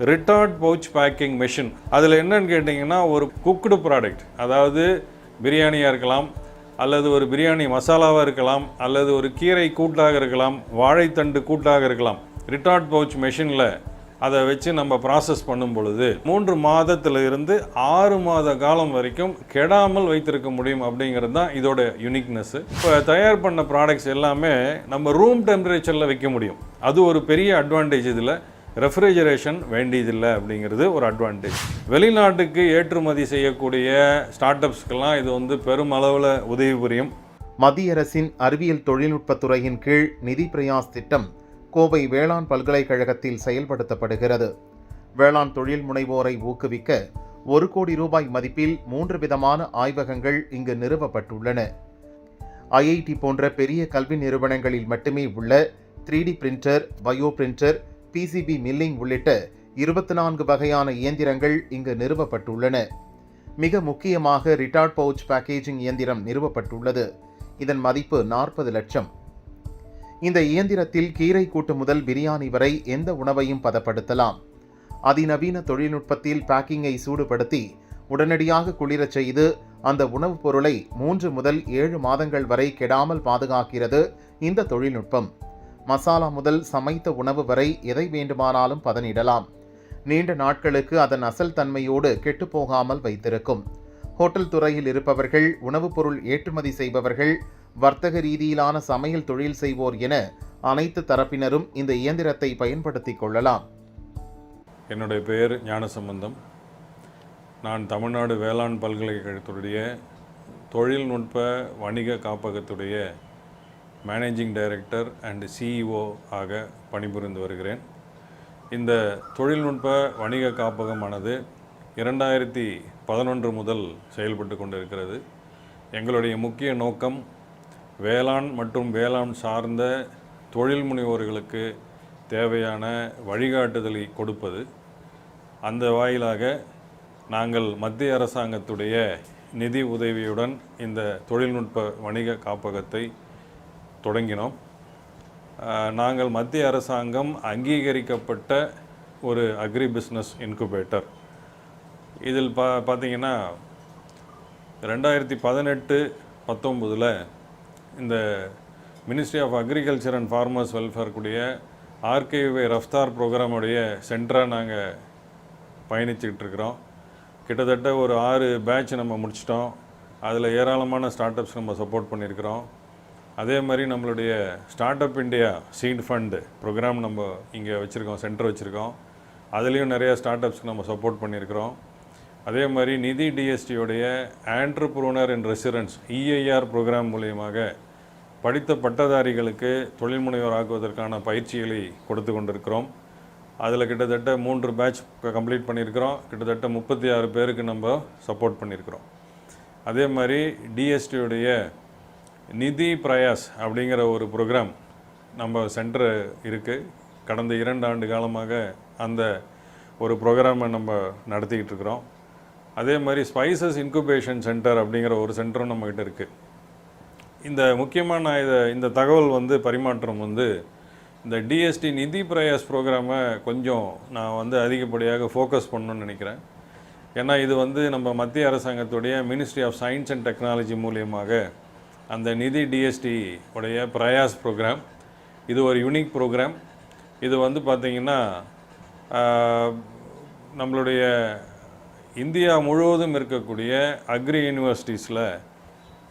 Retard pouch packing machine. அதில் என்னன்னு கேட்டிங்கன்னா ஒரு குக்டு ப்ராடக்ட் அதாவது பிரியாணியாக இருக்கலாம் அல்லது ஒரு பிரியாணி மசாலாவாக இருக்கலாம் அல்லது ஒரு கீரை கூட்டாக இருக்கலாம் வாழைத்தண்டு கூட்டாக இருக்கலாம். ரிட்டார்ட் பவுச் மெஷினில் அதை வச்சு நம்ம ப்ராசஸ் பண்ணும் பொழுது மூன்று மாதத்தில் இருந்து ஆறு மாத காலம் வரைக்கும் கெடாமல் வைத்திருக்க முடியும் அப்படிங்கிறது தான் இதோட யுனிக்னஸ்ஸு இப்போ தயார் பண்ண ப்ராடக்ட்ஸ் எல்லாமே நம்ம ரூம் டெம்பரேச்சரில் வைக்க முடியும். அது ஒரு பெரிய அட்வான்டேஜ் இதில். ரெஃப்ரிஜரேஷன் வேண்டியதில்லை அப்படிங்கிறது ஒரு அட்வான்டேஜ் வெளிநாட்டுக்கு ஏற்றுமதி செய்யக்கூடிய ஸ்டார்ட் அப்ஸ்க்கெல்லாம் இது வந்து பெருமளவில் உதவி புரியும். மத்திய அரசின் அறிவியல் தொழில்நுட்பத்துறையின் கீழ் நிதி பிரயாஸ் திட்டம் கோவை வேளாண் பல்கலைக்கழகத்தில் செயல்படுத்தப்படுகிறது. வேளாண் தொழில் முனைவோரை ஊக்குவிக்க ஒரு கோடி ரூபாய் மதிப்பில் மூன்று விதமான ஆய்வகங்கள் இங்கு நிறுவப்பட்டுள்ளன. ஐஐடி போன்ற பெரிய கல்வி நிறுவனங்களில் மட்டுமே உள்ள three D printer bio printer PCB milling உள்ளிட்ட இருபத்தி நான்கு வகையான இயந்திரங்கள் இங்கு நிறுவப்பட்டுள்ளன. மிக முக்கியமாக ரிட்டார்ட் பவுச் பேக்கேஜிங் இயந்திரம் நிறுவப்பட்டுள்ளது. இதன் மதிப்பு நாற்பது லட்சம். இந்த இயந்திரத்தில் கீரை கூட்டு முதல் பிரியாணி வரை எந்த உணவையும் பதப்படுத்தலாம். அதிநவீன தொழில்நுட்பத்தில் பேக்கிங்கை சூடுபடுத்தி உடனடியாக குளிரச் செய்து அந்த உணவுப் பொருளை மூன்று முதல் ஏழு மாதங்கள் வரை கெடாமல் பாதுகாக்கிறது இந்த தொழில்நுட்பம். மசாலா முதல் சமைத்த உணவு வரை எதை வேண்டுமானாலும் பதனிடலாம். நீண்ட நாட்களுக்கு அதன் அசல் தன்மையோடு கெட்டுப்போகாமல் வைத்திருக்கும். ஹோட்டல் துறையில் இருப்பவர்கள் உணவுப் பொருள் ஏற்றுமதி செய்பவர்கள் வர்த்தக ரீதியிலான சமையல் தொழில் செய்வோர் என அனைத்து தரப்பினரும் இந்த இயந்திரத்தை பயன்படுத்திக் கொள்ளலாம். என்னுடைய பெயர் ஞானசம்பந்தம். நான் தமிழ்நாடு வேளாண் பல்கலைக்கழகத்துடைய தொழில்நுட்ப வணிக காப்பகத்துடைய மேனேஜிங் டைரக்டர் அண்ட் சிஇஓ ஆக பணிபுரிந்து வருகிறேன். இந்த தொழில்நுட்ப வணிக காப்பகமானது இரண்டாயிரத்தி பதினொன்று முதல் செயல்பட்டு கொண்டிருக்கிறது. எங்களுடைய முக்கிய நோக்கம் வேளாண் மற்றும் வேளாண் சார்ந்த தொழில் முனைவோர்களுக்கு தேவையான வழிகாட்டுதலை கொடுப்பது. அந்த வாயிலாக நாங்கள் மத்திய அரசாங்கத்துடைய நிதி உதவியுடன் இந்த தொழில்நுட்ப வணிக காப்பகத்தை தொடங்கினோம். நாங்கள் மத்திய அரசாங்கம் அங்கீகரிக்கப்பட்ட ஒரு அக்ரி பிஸ்னஸ் இன்குபேட்டர் இதில் பா பார்த்தீங்கன்னா ரெண்டாயிரத்தி பதினெட்டு பத்தொம்போதில் இந்த ministry of agriculture and farmers welfare கூடிய ஆர்கேவை ரஃப்தார் ப்ரோக்ராமுடைய சென்டராக நாங்கள் பயணிச்சுக்கிட்டு இருக்கிறோம். கிட்டத்தட்ட ஒரு ஆறு பேட்ச் நம்ம முடிச்சிட்டோம். அதில் ஏராளமான ஸ்டார்ட் அப்ஸ் நம்ம சப்போர்ட் பண்ணியிருக்கிறோம். அதே மாதிரி நம்மளுடைய start up India seed fund programme நம்ம இங்கே வச்சுருக்கோம் சென்டர் வச்சுருக்கோம். அதுலேயும் நிறைய ஸ்டார்ட் அப்ஸ்க்கு நம்ம சப்போர்ட் பண்ணியிருக்கிறோம். அதே மாதிரி Nidhi டிஎஸ்டியோடைய entrepreneur and residence EIR programme மூலியமாக படித்த பட்டதாரிகளுக்கு தொழில் முனைவோர் ஆக்குவதற்கான பயிற்சிகளை கொடுத்து கொண்டிருக்கிறோம். அதில் கிட்டத்தட்ட மூன்று பேட்ச் கம்ப்ளீட் பண்ணியிருக்கிறோம். கிட்டத்தட்ட முப்பத்தி ஆறு பேருக்கு நம்ம சப்போர்ட் பண்ணியிருக்கிறோம். அதே மாதிரி டிஎஸ்டியுடைய நிதி பிரயாஸ் அப்படிங்கிற ஒரு ப்ரோக்ராம் நம்ம சென்டர் இருக்குது கடந்த இரண்டு ஆண்டு காலமாக அந்த ஒரு ப்ரோக்ராமை நம்ம நடத்திக்கிட்டு இருக்கிறோம். அதே மாதிரி ஸ்பைசஸ் இன்குபேஷன் சென்டர் அப்படிங்கிற ஒரு சென்டரும் நம்மக்கிட்ட இருக்குது இந்த முக்கியமான இதை இந்த தகவல் வந்து பரிமாற்றம் வந்து இந்த டிஎஸ்டி நிதி பிரயாஸ் ப்ரோக்ராமை கொஞ்சம் நான் வந்து அதிகப்படியாக ஃபோக்கஸ் பண்ணணும்னு நினைக்கிறேன். ஏன்னா இது வந்து நம்ம மத்திய அரசாங்கத்துடைய ministry of science and technology மூலியமாக அந்த நிதி டிஎஸ்டி உடைய பிரயாஸ் ப்ரோக்ராம் இது ஒரு யூனிக் ப்ரோக்ராம் இது வந்து பார்த்திங்கன்னா நம்மளுடைய இந்தியா முழுவதும் இருக்கக்கூடிய அக்ரி யூனிவர்சிட்டிஸில்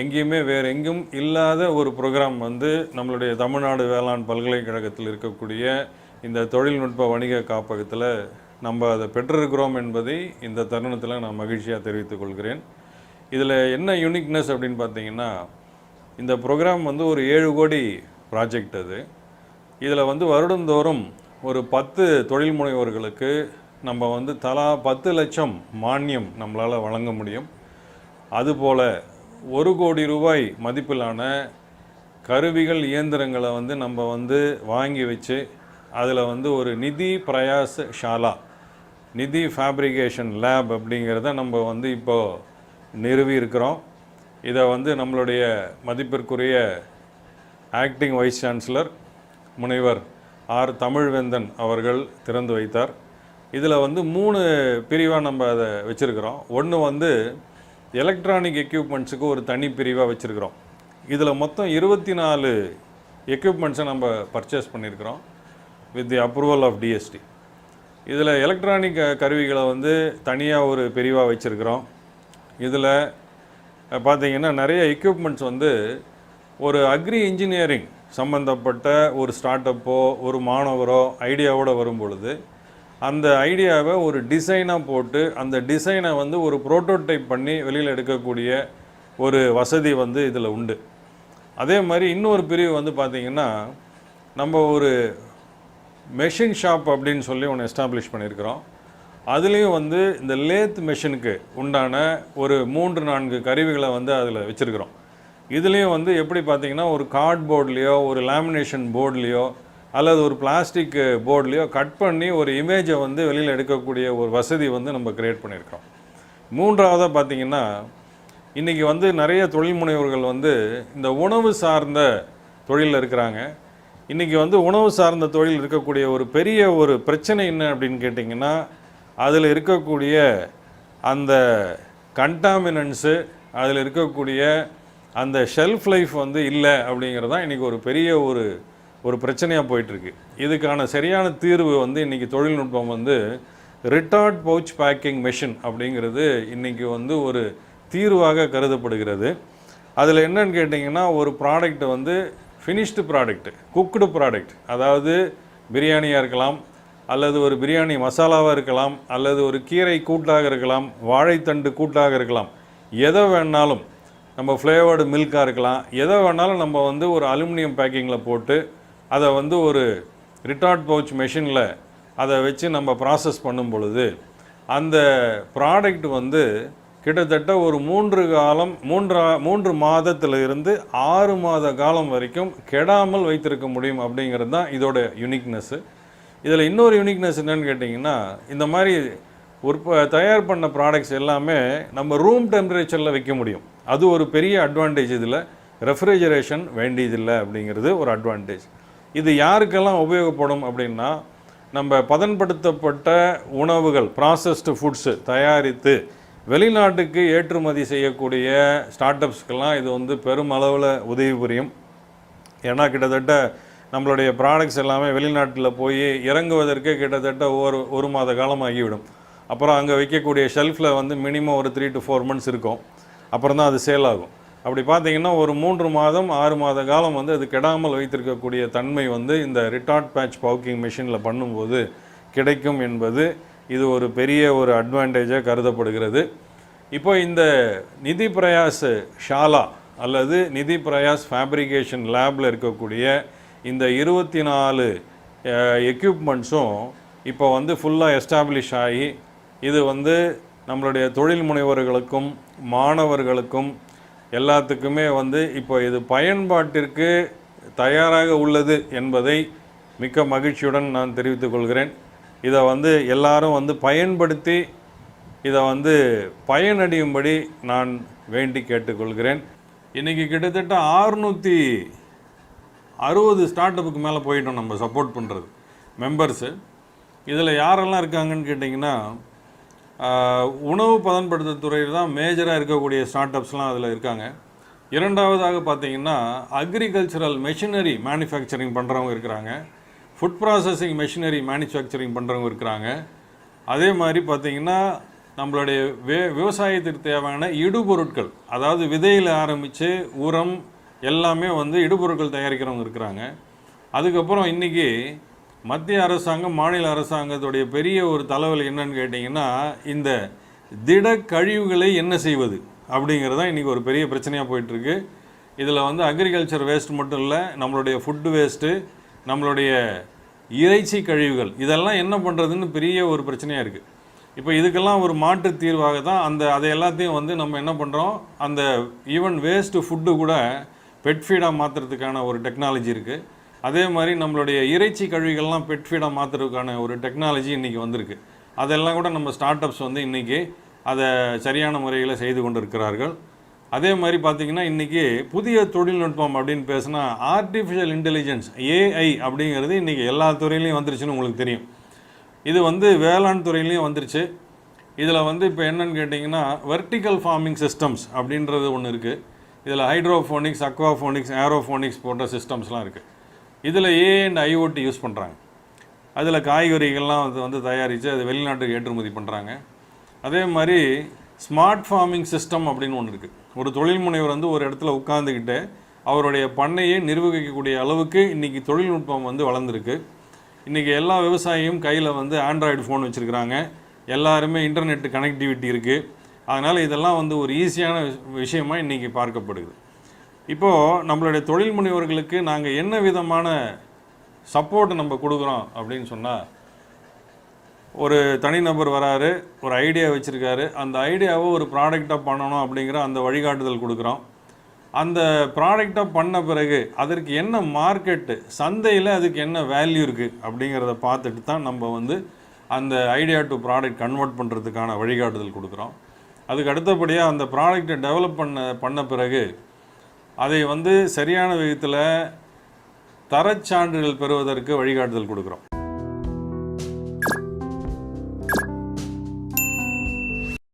எங்கேயுமே வேறு எங்கும் இல்லாத ஒரு ப்ரோக்ராம் வந்து நம்மளுடைய தமிழ்நாடு வேளாண் பல்கலைக்கழகத்தில் இருக்கக்கூடிய இந்த தொழில்நுட்ப வணிக காப்பகத்தில் நம்ம அதை பெற்றிருக்கிறோம் என்பதை இந்த தருணத்தில் நான் மகிழ்ச்சியாக தெரிவித்துக் கொள்கிறேன். இதில் என்ன யூனிக்னஸ் அப்படின்னு பார்த்தீங்கன்னா இந்த ப்ரோக்ராம் வந்து ஒரு ஏழு கோடி ப்ராஜெக்ட் அது. இதில் வந்து வருடந்தோறும் ஒரு பத்து தொழில் முனைவோர்களுக்கு நம்ம வந்து தலா பத்து லட்சம் மானியம் நம்மளால் வழங்க முடியும். அதுபோல் ஒரு கோடி ரூபாய் மதிப்பிலான கருவிகள் இயந்திரங்களை வந்து நம்ம வந்து வாங்கி வச்சு அதில் வந்து ஒரு நிதி பிரயாஸ் ஷாலா நிதி ஃபேப்ரிகேஷன் லேப் அப்படிங்கிறத நம்ம வந்து இப்போது நிறுவி இருக்கிறோம். இதை வந்து நம்மளுடைய மதிப்பிற்குரிய ஆக்டிங் வைஸ் சான்சலர் முனைவர் ஆர். தமிழ்வேந்தன் அவர்கள் திறந்து வைத்தார். இதில் வந்து மூணு பிரிவாக நம்ம அதை வச்சுருக்கிறோம். ஒன்று வந்து எலக்ட்ரானிக் எக்யூப்மெண்ட்ஸுக்கு ஒரு தனி பிரிவாக வச்சுருக்கிறோம். இதில் மொத்தம் இருபத்தி நாலு எக்யூப்மெண்ட்ஸை நம்ம பர்ச்சேஸ் பண்ணியிருக்கிறோம் with the approval of DST இதில் எலக்ட்ரானிக் கருவிகளை வந்து தனியாக ஒரு பிரிவாக வச்சுருக்கிறோம். இதில் பார்த்தீங்கன்னா நிறைய எக்யூப்மெண்ட்ஸ் வந்து ஒரு அக்ரி இன்ஜினியரிங் சம்மந்தப்பட்ட ஒரு ஸ்டார்ட் அப்போ ஒரு மாணவரோ ஐடியாவோடு வரும் பொழுது அந்த ஐடியாவை ஒரு டிசைனாக போட்டு அந்த டிசைனை வந்து ஒரு ப்ரோட்டோடைப் பண்ணி வெளியில் எடுக்கக்கூடிய ஒரு வசதி வந்து இதில் உண்டு. அதே மாதிரி இன்னொரு பிரிவு வந்து பார்த்திங்கன்னா நம்ம ஒரு மெஷின் ஷாப் அப்படின்னு சொல்லி ஒன்று எஸ்டாப்ளிஷ் பண்ணியிருக்கிறோம். அதுலேயும் வந்து இந்த லேத் மெஷினுக்கு உண்டான ஒரு மூன்று நான்கு கருவிகளை வந்து அதில் வச்சுருக்கிறோம். இதுலேயும் வந்து எப்படி பார்த்தீங்கன்னா ஒரு கார்ட்போர்ட்லேயோ ஒரு லேமினேஷன் போர்ட்லேயோ அல்லது ஒரு பிளாஸ்டிக் போர்ட்லேயோ கட் பண்ணி ஒரு இமேஜை வந்து வெளியில் எடுக்கக்கூடிய ஒரு வசதி வந்து நம்ம க்ரியேட் பண்ணியிருக்கிறோம். மூன்றாவதாக பார்த்தீங்கன்னா இன்றைக்கி வந்து நிறைய தொழில் முனைவர்கள் வந்து இந்த உணவு சார்ந்த தொழிலில் இருக்கிறாங்க. இன்றைக்கி வந்து உணவு சார்ந்த தொழில் இருக்கக்கூடிய ஒரு பெரிய ஒரு பிரச்சனை என்ன அப்படின்னு கேட்டிங்கன்னா அதில் இருக்கக்கூடிய அந்த கண்டாமினன்ஸு அதில் இருக்கக்கூடிய அந்த ஷெல்ஃப் லைஃப் வந்து இல்லை அப்படிங்கிறது தான் இன்றைக்கி ஒரு பெரிய ஒரு ஒரு பிரச்சனையாக போயிட்டுருக்கு. இதுக்கான சரியான தீர்வு வந்து இன்றைக்கி தொழில்நுட்பம் வந்து ரிட்டார்ட் பவுச் பேக்கிங் மெஷின் அப்படிங்கிறது இன்றைக்கி வந்து ஒரு தீர்வாக கருதப்படுகிறது. அதில் என்னன்னு கேட்டிங்கன்னா ஒரு ப்ராடக்ட் வந்து ஃபினிஷ்டு ப்ராடக்ட் குக்குடு ப்ராடக்ட் அதாவது பிரியாணியாக இருக்கலாம் அல்லது ஒரு பிரியாணி மசாலாவாக இருக்கலாம் அல்லது ஒரு கீரை கூட்டாக இருக்கலாம் வாழைத்தண்டு கூட்டாக இருக்கலாம். எதை வேணாலும் நம்ம ஃப்ளேவர்டு மில்காக இருக்கலாம். எதை வேணாலும் நம்ம வந்து ஒரு அலுமினியம் பேக்கிங்கில் போட்டு அதை வந்து ஒரு ரிட்டார்ட் பவுச் மெஷினில் அதை வச்சு நம்ம ப்ராசஸ் பண்ணும் பொழுது அந்த ப்ராடக்ட் வந்து கிட்டத்தட்ட ஒரு மூன்று காலம் மூன்றா மூன்று மாதத்தில் இருந்து ஆறு மாத காலம் வரைக்கும் கெடாமல் வைத்திருக்க முடியும் அப்படிங்கிறது தான் இதோட யுனிக்னஸ்ஸு இதில் இன்னொரு யூனிக்னஸ் என்னென்னு கேட்டிங்கன்னா இந்த மாதிரி உற்ப தயார் பண்ண ப்ராடக்ட்ஸ் எல்லாமே நம்ம ரூம் டெம்பரேச்சரில் வைக்க முடியும். அது ஒரு பெரிய அட்வான்டேஜ் இதில். ரெஃப்ரிஜரேஷன் வேண்டியதில்லை அப்படிங்கிறது ஒரு அட்வான்டேஜ் இது யாருக்கெல்லாம் உபயோகப்படும் அப்படின்னா நம்ம பதன்படுத்தப்பட்ட உணவுகள் ப்ராசஸ்டு ஃபுட்ஸு தயாரித்து வெளிநாட்டுக்கு ஏற்றுமதி செய்யக்கூடிய ஸ்டார்ட் அப்ஸ்க்கெல்லாம் இது வந்து பெருமளவில் உதவி புரியும். ஏன்னா கிட்டத்தட்ட நம்மளுடைய ப்ராடக்ட்ஸ் எல்லாமே வெளிநாட்டில் போய் இறங்குவதற்கே கிட்டத்தட்ட ஒரு ஒரு மாத காலம் ஆகிவிடும் அப்புறம் அங்கே வைக்கக்கூடிய ஷெல்ஃபில் வந்து மினிமம் ஒரு த்ரீ டு ஃபோர் மந்த்ஸ் இருக்கும். அப்புறம் தான் அது சேல் ஆகும். அப்படி பார்த்தீங்கன்னா ஒரு மூன்று மாதம் ஆறு மாத காலம் வந்து அது கெடாமல் வைத்திருக்கக்கூடிய தன்மை வந்து இந்த ரிட்டார்ட் பேட்ச் பவுக்கிங் மிஷினில் பண்ணும்போது கிடைக்கும் என்பது இது ஒரு பெரிய ஒரு அட்வான்டேஜாக கருதப்படுகிறது. இப்போ இந்த நிதி பிரயாஸ் ஷாலா அல்லது நிதி பிரயாஸ் ஃபேப்ரிகேஷன் லேபில் இருக்கக்கூடிய இந்த இருபத்தி நாலு எக்யூப்மெண்ட்ஸும் இப்போ வந்து ஃபுல்லாக எஸ்டாப்ளிஷ் ஆகி இது வந்து நம்மளுடைய தொழில் முனைவர்களுக்கும் மாணவர்களுக்கும் எல்லாத்துக்குமே வந்து இப்போ இது பயன்பாட்டிற்கு தயாராக உள்ளது என்பதை மிக்க மகிழ்ச்சியுடன் நான் தெரிவித்துக் கொள்கிறேன். இதை வந்து எல்லாரும் வந்து பயன்படுத்தி இதை வந்து பயனடையும்படி நான் வேண்டி கேட்டுக்கொள்கிறேன் இன்றைக்கி கிட்டத்தட்ட ஆறுநூற்றி அறுபது ஸ்டார்ட் அப்புக்கு மேலே போயிட்டோம் நம்ம சப்போர்ட் பண்ணுறது மெம்பர்ஸு இதில் யாரெல்லாம் இருக்காங்கன்னு கேட்டிங்கன்னா உணவு பதன்படுத்தல் துறையில் தான் மேஜராக இருக்கக்கூடிய ஸ்டார்ட் அப்ஸ்லாம் அதில் இருக்காங்க. இரண்டாவதாக பார்த்தீங்கன்னா அக்ரிகல்ச்சரல் மெஷினரி மேனுஃபேக்சரிங் பண்ணுறவங்க இருக்கிறாங்க. ஃபுட் ப்ராசஸிங் மெஷினரி மேனுஃபேக்சரிங் பண்ணுறவங்க இருக்கிறாங்க. அதே மாதிரி பார்த்திங்கன்னா நம்மளுடைய வே விவசாயத்திற்கு தேவையான இடுபொருட்கள் அதாவது விதையில் ஆரம்பித்து உரம் எல்லாமே வந்து இடுபொருட்கள் தயாரிக்கிறவங்க இருக்கிறாங்க. அதுக்கப்புறம் இன்றைக்கி மத்திய அரசாங்கம் மாநில அரசாங்கத்துடைய பெரிய ஒரு தலைவல் என்னன்னு கேட்டிங்கன்னா இந்த திட கழிவுகளை என்ன செய்வது அப்படிங்கிறது தான் இன்றைக்கி ஒரு பெரிய பிரச்சனையாக போயிட்டுருக்கு. இதில் வந்து அக்ரிகல்ச்சர் வேஸ்ட் மட்டும் இல்லை நம்மளுடைய ஃபுட்டு வேஸ்ட்டு நம்மளுடைய இறைச்சி கழிவுகள் இதெல்லாம் என்ன பண்ணுறதுன்னு பெரிய ஒரு பிரச்சனையாக இருக்குது இப்போ இதுக்கெல்லாம் ஒரு மாற்று தீர்வாக தான் அந்த அதை எல்லாத்தையும் வந்து நம்ம என்ன பண்ணுறோம் அந்த ஈவன் வேஸ்ட்டு ஃபுட்டு கூட பெட் ஃபீடாக மாற்றுறதுக்கான ஒரு டெக்னாலஜி இருக்குது அதே மாதிரி நம்மளுடைய இறைச்சி கழிவுகள்லாம் பெட் ஃபீடாக மாற்றுறதுக்கான ஒரு டெக்னாலஜி இன்றைக்கி வந்திருக்கு. அதெல்லாம் கூட நம்ம ஸ்டார்ட் அப்ஸ் வந்து இன்றைக்கி அதை சரியான முறையில் செய்து கொண்டு இருக்கிறார்கள் அதே மாதிரி பார்த்திங்கன்னா இன்றைக்கி புதிய தொழில்நுட்பம் அப்படின்னு பேசினா ஆர்டிஃபிஷியல் இன்டெலிஜென்ஸ் ஏஐ அப்படிங்கிறது இன்றைக்கி எல்லா துறையிலையும் வந்துருச்சுன்னு உங்களுக்கு தெரியும். இது வந்து வேளாண் துறையிலையும் வந்துருச்சு. இதில் வந்து இப்போ என்னன்னு கேட்டிங்கன்னா வெர்டிக்கல் ஃபார்மிங் சிஸ்டம்ஸ் அப்படின்றது ஒன்று இருக்குது இதில் ஹைட்ரோஃபோனிக்ஸ் அக்வாஃபோனிக்ஸ் ஏரோஃபோனிக்ஸ் போன்ற சிஸ்டம்ஸ்லாம் இருக்குது இதில் ஏ அண்ட் ஐஓடி யூஸ் பண்ணுறாங்க அதில் காய்கறிகள்லாம் வந்து வந்து தயாரித்து அது வெளிநாட்டுக்கு ஏற்றுமதி பண்ணுறாங்க அதே மாதிரி ஸ்மார்ட் ஃபார்மிங் சிஸ்டம் அப்படின்னு ஒன்று இருக்குது ஒரு தொழில் முனைவர் வந்து ஒரு இடத்துல உட்காந்துக்கிட்டு அவருடைய பண்ணையை நிர்வகிக்கக்கூடிய அளவுக்கு இன்றைக்கி தொழில்நுட்பம் வந்து வளர்ந்துருக்கு. இன்றைக்கி எல்லா விவசாயியும் கையில் வந்து ஆண்ட்ராய்டு ஃபோன் வச்சுருக்கிறாங்க. எல்லாருமே இன்டர்நெட் கனெக்டிவிட்டி இருக்குது அதனால் இதெல்லாம் வந்து ஒரு ஈஸியான விஷயமாக இன்றைக்கி பார்க்கப்படுது. இப்போது நம்மளுடைய தொழில் முனைவர்களுக்கு நாங்கள் என்ன விதமான சப்போர்ட் நம்ம கொடுக்குறோம் அப்படின்னு சொன்னால் ஒரு தனிநபர் வராரு ஒரு ஐடியா வச்சுருக்காரு. அந்த ஐடியாவை ஒரு ப்ராடக்டாக பண்ணணும் அப்படிங்கிற அந்த வழிகாட்டுதல் கொடுக்குறோம். அந்த ப்ராடக்டாக பண்ண பிறகு அதற்கு என்ன மார்க்கெட்டு சந்தையில் அதுக்கு என்ன வேல்யூ இருக்குது அப்படிங்கிறத பார்த்துட்டு தான் நம்ம வந்து அந்த ஐடியா டு ப்ராடக்ட் கன்வெர்ட் பண்ணுறதுக்கான வழிகாட்டுதல் கொடுக்குறோம். அதுக்கு அடுத்தபடியாக அந்த ப்ராடக்ட்டை டெவலப் பண்ண பண்ண பிறகு அதை வந்து சரியான விதத்தில் தரச்சான்றிதழ் பெறுவதற்கு வழிகாட்டுதல் கொடுக்குறோம்.